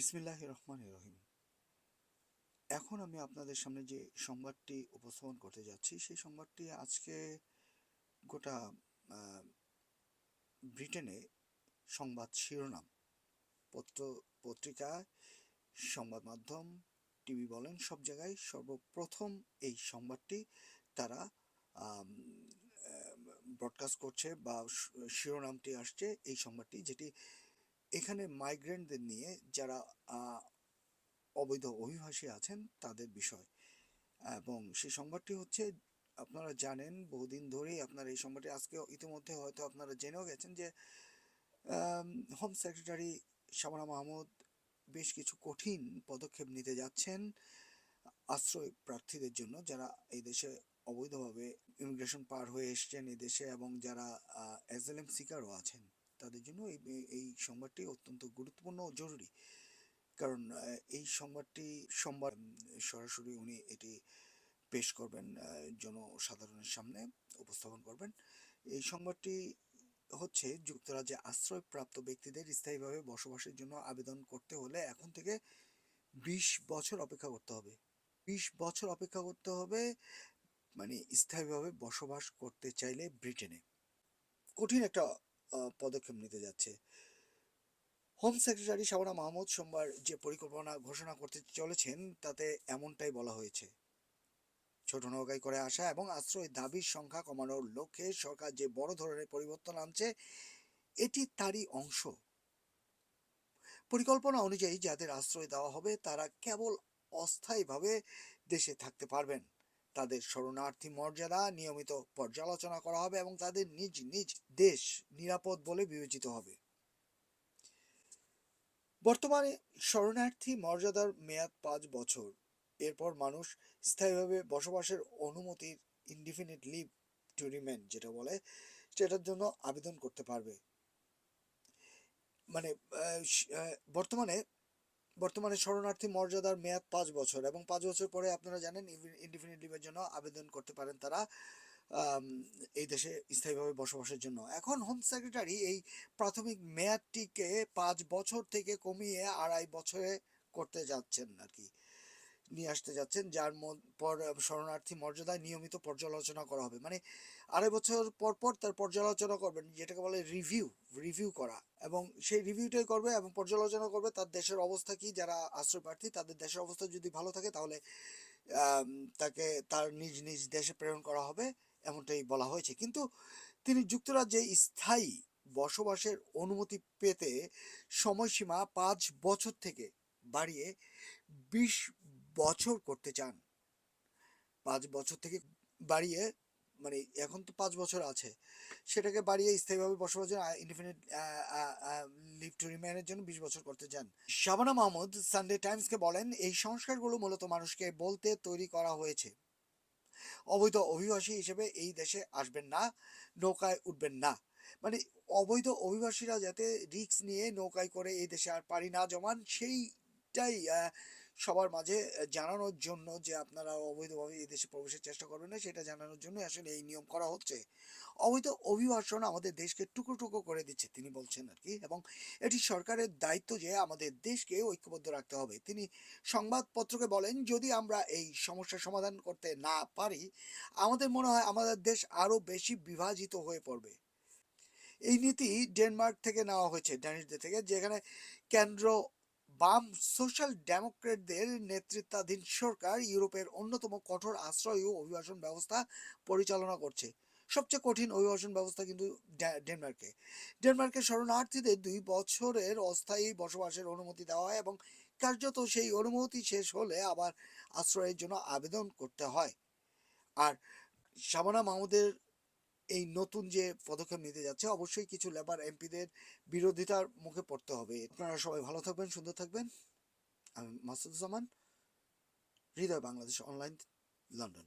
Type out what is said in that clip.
বিসমিল্লাহ রহমান রহিম। এখন আমি আপনাদের সামনে যে সংবাদটি উপস্থাপন করতে যাচ্ছি, সেই সংবাদটি আজকে গোটা ব্রিটেনে সংবাদ শিরোনাম। পত্র, পত্রিকা, সংবাদ মাধ্যম, টিভি বলেন, সব জায়গায় সর্বপ্রথম এই সংবাদটি তারা ব্রডকাস্ট করছে বা শিরোনামটি আসছে এই সংবাদটি, যেটি এখানে মাইগ্রেন্টদের নিয়ে যারা অবৈধ অভিবাসী আছেন তাদের বিষয়। এবং সেই সংবাদটি হচ্ছে, আপনারা জানেন, বহুদিন ধরেই আপনারা এই সংবাদটি আজকে ইতিমধ্যে হয়তো আপনারা জেনেও গেছেন যে হোম সেক্রেটারি শাবানা মাহমুদ বেশ কিছু কঠিন পদক্ষেপ নিতে যাচ্ছেন আশ্রয় প্রার্থীদের জন্য। যারা এই দেশে অবৈধভাবে ইমিগ্রেশন পার হয়ে এসছেন এই দেশে এবং যারা অ্যাজেলেম সিকারও আছেন। তাদের জন্য এই সংবাদটি অত্যন্ত গুরুত্বপূর্ণ ও জরুরি। কারণ এই সংবাদটি সোমবার সরাসরি উনি এটি পেশ করবেন জনসাধারণের সামনে উপস্থাপন করবেন। এই সংবাদটি হচ্ছে যুক্তরাজ্যে আশ্রয়প্রাপ্ত ব্যক্তিদের স্থায়ীভাবে বসবাসের জন্য আবেদন করতে হলে এখন থেকে বিশ বছর অপেক্ষা করতে হবে। বিশ বছর অপেক্ষা করতে হবে মানে স্থায়ীভাবে বসবাস করতে চাইলে ব্রিটেনে। কঠিন একটা পদক্ষেপ নিতে যাচ্ছে। হোম সেক্রেটারি শাবানা মাহমুদ সোমবার যে পরিকল্পনা ঘোষণা করতে চলেছেন, তাতে এমনটাই বলা হয়েছে। ছোট নৌকায় করে আসা এবং আশ্রয় দাবির সংখ্যা কমানোর লক্ষ্যে সরকার যে বড় ধরনের পরিবর্তন আনছে, এটি তারই অংশ। পরিকল্পনা অনুযায়ী যাদের আশ্রয় দেওয়া হবে, তারা কেবল অস্থায়ীভাবে দেশে থাকতে পারবেন। তাদের শরণার্থী মর্যাদা নিয়মিত পর্যালোচনা করা হবে এবং তাদের নিজ নিজ দেশ নিরাপদ বলে বিবেচিত হবে। বর্তমানে শরণার্থী মর্যাদার মেয়াদ পাঁচ বছর। এরপর মানুষ স্থায়ীভাবে বসবাসের অনুমতির ইনডিফিনিট লিভ টু রিমেন যেটা বলে, সেটার জন্য আবেদন করতে পারবে। মানে বর্তমানে বর্তমানে শরণার্থী মর্যাদার মেয়াদ পাঁচ বছর এবং পাঁচ বছর পরে আপনারা জানেন ইনডিফিনিট লিভের জন্য আবেদন করতে পারেন তারা এই দেশে স্থায়ীভাবে বসবাসের জন্য। এখন হোম সেক্রেটারি এই প্রাথমিক মেয়াদটিকে পাঁচ বছর থেকে কমিয়ে আড়াই বছরে করতে যাচ্ছেন আর কি। নিয়ে আসতে যাচ্ছেন, যার পর শরণার্থী মর্যাদায় নিয়মিত পর্যালোচনা করা হবে। মানে আড়াই বছর পর পর তার পর্যালোচনা করবেন, যেটাকে বলে রিভিউ রিভিউ করা। এবং সেই রিভিউটাই করবে এবং পর্যালোচনা করবে তার দেশের অবস্থা কি, যারা আশ্রয় প্রার্থী, তাদের দেশের অবস্থা যদি ভালো থাকে তাহলে তাকে তার নিজ নিজ দেশে প্রেরণ করা হবে, এমনটাই বলা হয়েছে। কিন্তু তিনি যুক্তরাজ্যে স্থায়ী বসবাসের অনুমতি পেতে সময়সীমা পাঁচ বছর থেকে বাড়িয়ে বিশ বছর করতে চান। পাঁচ বছর থেকে বাড়িয়ে মানে এখন তো পাঁচ বছর আছে, সেটাকে বাড়িয়ে স্থায়ীভাবে বসবাসের ইনডিফিনিট লিভ টু রিমেনের জন্য বিশ বছর করতে চান। শাবানা মাহমুদ সানডে টাইমসকে বলেন, এই সংস্কারগুলো মূলত মানুষকে বলতে তৈরি করা হয়েছে। অবৈধ অভিবাসী হিসেবে এই দেশে আসবেন না, নৌকায় উঠবেন না। মানে অবৈধ অভিবাসীরা যাতে রিস্ক নিয়ে নৌকায় করে এই দেশে আর পাড়ি না জমান, সেইটাই সবার মাঝে জানানোর জন্য যে আপনারা অবৈধভাবে এই দেশে প্রবেশের চেষ্টা করবেন না, সেটা জানানোর জন্য আসলে এই নিয়ম করা হচ্ছে। অবৈধ অভিবাসন আমাদের দেশকে টুকরো টুকরো করে দিচ্ছে, তিনি বলছেন আর কি। এবং এটি সরকারের দায়িত্ব যে আমাদের দেশকে ঐক্যবদ্ধ রাখতে হবে। তিনি সংবাদপত্রকে বলেন, যদি আমরা এই সমস্যার সমাধান করতে না পারি, আমাদের মনে হয় আমাদের দেশ আরও বেশি বিভাজিত হয়ে পড়বে। এই নীতি ডেনমার্ক থেকে নেওয়া হয়েছে ড্যানিশদের থেকে, যেখানে কেন্দ্র বাম সোশ্যাল ডেমোক্রেটদের নেতৃত্বাধীন সরকার ইউরোপের অন্যতম কঠোর আশ্রয় ও অভিবাসন ব্যবস্থা পরিচালনা করছে। সবচেয়ে কঠিন অভিবাসন ব্যবস্থা কিন্তু ডেনমার্কে। ডেনমার্কের শরণার্থীদের দুই বছরের অস্থায়ী বসবাসের অনুমতি দেওয়া হয় এবং কার্যত সেই অনুমতি শেষ হলে আবার আশ্রয়ের জন্য আবেদন করতে হয়। আর শাবানা মাহমুদের এই নতুন যে পদক্ষেপ নিতে যাচ্ছে, অবশ্যই কিছু লেবার এমপিদের বিরোধিতার মুখে পড়তে হবে। আপনারা সবাই ভালো থাকবেন, সুন্দর থাকবেন। আমি মাসুদুজ্জামান, হৃদয় বাংলাদেশ অনলাইন, লন্ডন।